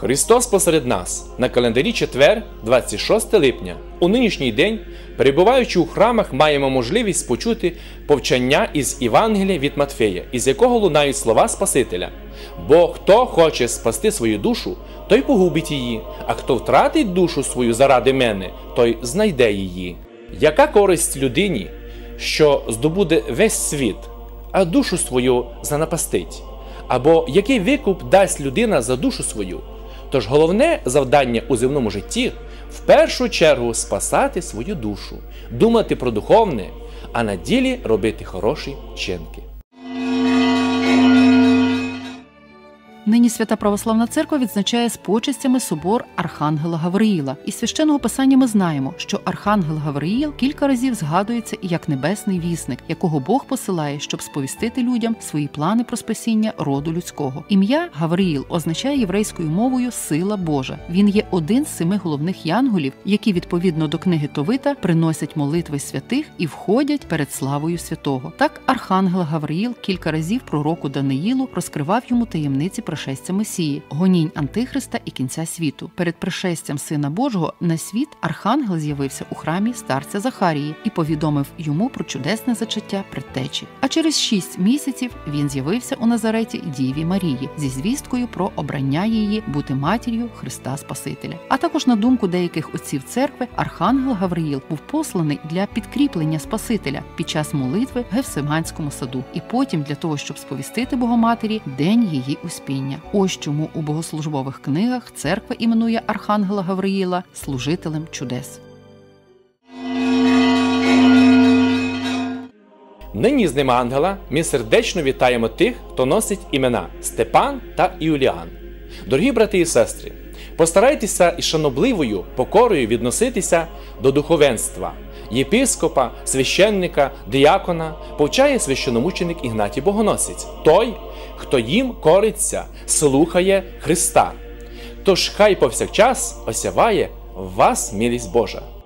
Христос посеред нас на календарі четвер, 26 липня. У нинішній день, перебуваючи у храмах, маємо можливість почути повчання із Євангелія від Матфея, із якого лунають слова Спасителя. Бо хто хоче спасти свою душу, той погубить її, а хто втратить душу свою заради мене, той знайде її. Яка користь людині, що здобуде весь світ, а душу свою занапастить? Або який викуп дасть людина за душу свою? Тож головне завдання у земному житті в першу чергу спасати свою душу, думати про духовне, а на ділі робити хороші вчинки. Нині Свята Православна Церква відзначає з почестями собор Архангела Гавриїла. Із священного писання ми знаємо, що Архангел Гавриїл кілька разів згадується як небесний вісник, якого Бог посилає, щоб сповістити людям свої плани про спасіння роду людського. Ім'я Гавриїл означає єврейською мовою сила Божа. Він є один з семи головних янголів, які відповідно до книги Товита приносять молитви святих і входять перед славою святого. Так Архангел Гавриїл кілька разів пророку Даниїлу розкривав йому таємниці пришестя Месії, гонінь Антихриста і кінця світу. Перед пришестям Сина Божого на світ Архангел з'явився у храмі старця Захарії і повідомив йому про чудесне зачаття предтечі. А через шість місяців він з'явився у Назареті Діві Марії зі звісткою про обрання її бути матір'ю Христа Спасителя. А також на думку деяких отців церкви, Архангел Гавриїл був посланий для підкріплення Спасителя під час молитви в Гевсиманському саду, і потім для того, щоб сповістити Богоматері день її успіння. Ось чому у богослужбових книгах церква іменує Архангела Гавриїла служителем чудес. Нині з ним ангела ми сердечно вітаємо тих, хто носить імена Степан та Іуліан. Дорогі брати і сестри, постарайтеся із шанобливою покорою відноситися до духовенства. Єпископа, священника, діакона, повчає священомученик Ігнатій Богоносець, той, хто їм кориться, слухає Христа. Тож хай повсякчас осяває вас милість Божа.